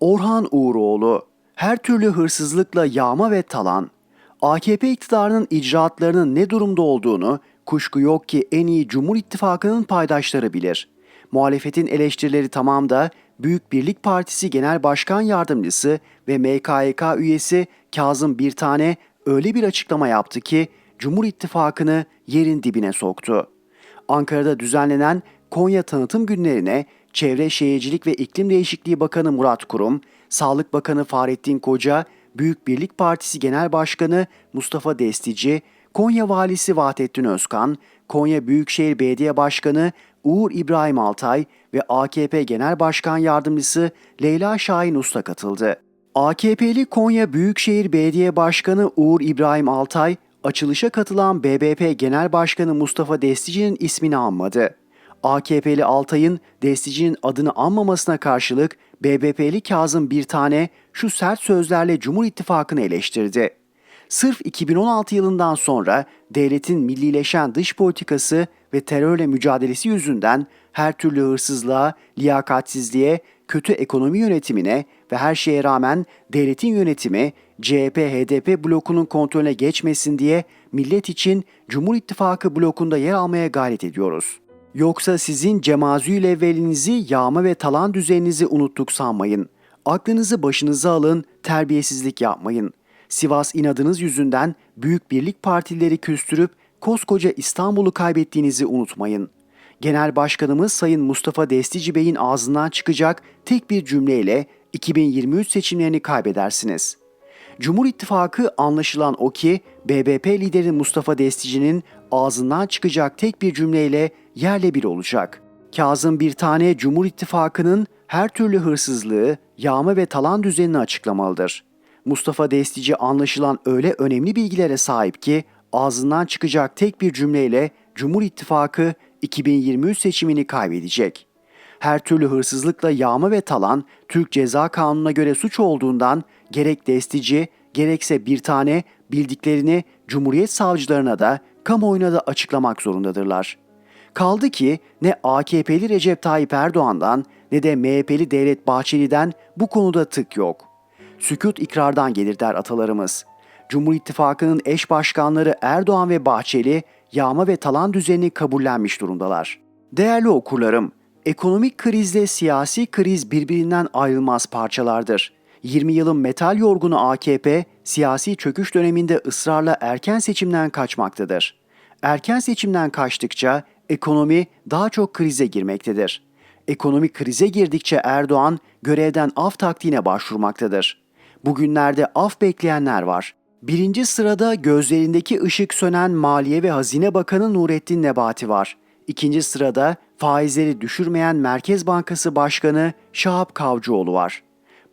Orhan Uğuroğlu, her türlü hırsızlıkla yağma ve talan. AKP iktidarının icraatlarının ne durumda olduğunu kuşku yok ki en iyi Cumhur İttifakı'nın paydaşları bilir. Muhalefetin eleştirileri tamam da Büyük Birlik Partisi Genel Başkan Yardımcısı ve MKYK üyesi Kazım Birtane öyle bir açıklama yaptı ki Cumhur İttifakı'nı yerin dibine soktu. Ankara'da düzenlenen Konya Tanıtım Günlerine Çevre Şehircilik ve İklim Değişikliği Bakanı Murat Kurum, Sağlık Bakanı Fahrettin Koca, Büyük Birlik Partisi Genel Başkanı Mustafa Destici, Konya Valisi Vahdettin Özkan, Konya Büyükşehir Belediye Başkanı Uğur İbrahim Altay ve AKP Genel Başkan Yardımcısı Leyla Şahin Usta katıldı. AKP'li Konya Büyükşehir Belediye Başkanı Uğur İbrahim Altay, açılışa katılan BBP Genel Başkanı Mustafa Destici'nin ismini anmadı. AKP'li Altay'ın Destici'nin adını anmamasına karşılık BBP'li Kazım bir tane şu sert sözlerle Cumhur İttifakı'nı eleştirdi. Sırf 2016 yılından sonra devletin millileşen dış politikası ve terörle mücadelesi yüzünden her türlü hırsızlığa, liyakatsizliğe, kötü ekonomi yönetimine ve her şeye rağmen devletin yönetimi CHP-HDP blokunun kontrolüne geçmesin diye millet için Cumhur İttifakı blokunda yer almaya gayret ediyoruz. Yoksa sizin cemazül evvelinizi, yağma ve talan düzeninizi unuttuk sanmayın. Aklınızı başınıza alın, terbiyesizlik yapmayın. Sivas inadınız yüzünden büyük birlik partileri küstürüp koskoca İstanbul'u kaybettiğinizi unutmayın. Genel Başkanımız Sayın Mustafa Destici Bey'in ağzından çıkacak tek bir cümleyle 2023 seçimlerini kaybedersiniz. Cumhur İttifakı anlaşılan o ki BBP lideri Mustafa Destici'nin ağzından çıkacak tek bir cümleyle yerle bir olacak. Kazım bir tane Cumhur İttifakı'nın her türlü hırsızlığı, yağma ve talan düzenini açıklamalıdır. Mustafa Destici anlaşılan öyle önemli bilgilere sahip ki ağzından çıkacak tek bir cümleyle Cumhur İttifakı 2023 seçimini kaybedecek. Her türlü hırsızlıkla yağma ve talan Türk Ceza Kanunu'na göre suç olduğundan gerek Destici gerekse bir tane bildiklerini Cumhuriyet savcılarına da kamuoyuna da açıklamak zorundadırlar. Kaldı ki ne AKP'li Recep Tayyip Erdoğan'dan ne de MHP'li Devlet Bahçeli'den bu konuda tık yok. Sükut ikrardan gelir der atalarımız. Cumhur İttifakı'nın eş başkanları Erdoğan ve Bahçeli yağma ve talan düzenini kabullenmiş durumdalar. Değerli okurlarım, ekonomik krizle siyasi kriz birbirinden ayrılmaz parçalardır. 20 yılın metal yorgunu AKP, siyasi çöküş döneminde ısrarla erken seçimden kaçmaktadır. Erken seçimden kaçtıkça ekonomi daha çok krize girmektedir. Ekonomik krize girdikçe Erdoğan görevden af taktiğine başvurmaktadır. Bugünlerde af bekleyenler var. Birinci sırada gözlerindeki ışık sönen Maliye ve Hazine Bakanı Nurettin Nebati var. İkinci sırada faizleri düşürmeyen Merkez Bankası Başkanı Şahap Kavcıoğlu var.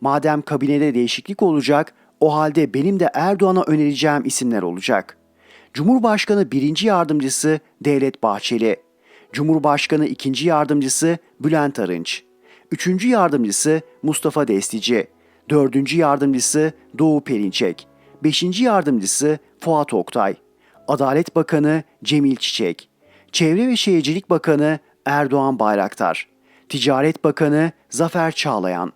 Madem kabinede değişiklik olacak, o halde benim de Erdoğan'a önereceğim isimler olacak. Cumhurbaşkanı birinci yardımcısı Devlet Bahçeli, Cumhurbaşkanı ikinci yardımcısı Bülent Arınç, üçüncü yardımcısı Mustafa Destici, dördüncü yardımcısı Doğu Perinçek, beşinci yardımcısı Fuat Oktay, Adalet Bakanı Cemil Çiçek, Çevre ve Şehircilik Bakanı Erdoğan Bayraktar, Ticaret Bakanı Zafer Çağlayan,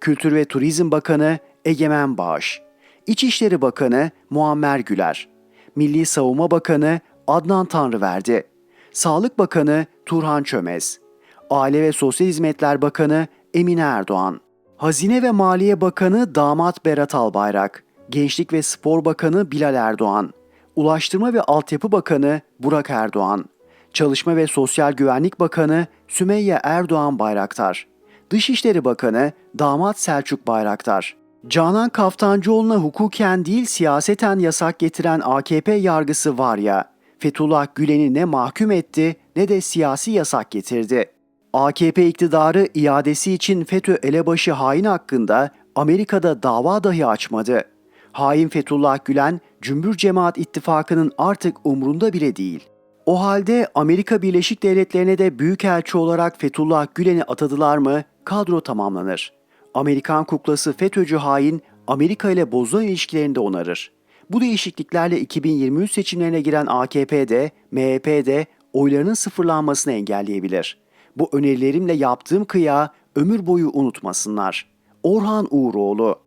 Kültür ve Turizm Bakanı Egemen Bağış, İçişleri Bakanı Muammer Güler, Milli Savunma Bakanı Adnan Tanrıverdi, Sağlık Bakanı Turhan Çömez, Aile ve Sosyal Hizmetler Bakanı Emine Erdoğan, Hazine ve Maliye Bakanı Damat Berat Albayrak, Gençlik ve Spor Bakanı Bilal Erdoğan, Ulaştırma ve Altyapı Bakanı Burak Erdoğan, Çalışma ve Sosyal Güvenlik Bakanı Sümeyye Erdoğan Bayraktar, Dışişleri Bakanı Damat Selçuk Bayraktar, Canan Kaftancıoğlu'na hukuken değil siyaseten yasak getiren AKP yargısı var ya, Fethullah Gülen'i ne mahkum etti ne de siyasi yasak getirdi. AKP iktidarı iadesi için FETÖ elebaşı hain hakkında Amerika'da dava dahi açmadı. Hain Fethullah Gülen, Cümbür Cemaat İttifakı'nın artık umrunda bile değil. O halde Amerika Birleşik Devletleri'ne de büyükelçi olarak Fethullah Gülen'i atadılar mı kadro tamamlanır. Amerikan kuklası FETÖ'cü hain Amerika ile bozulan ilişkilerinde onarır. Bu değişikliklerle 2023 seçimlerine giren AKP'de, MHP'de oylarının sıfırlanmasını engelleyebilir. Bu önerilerimle yaptığım kıya ömür boyu unutmasınlar. Orhan Uğuroğlu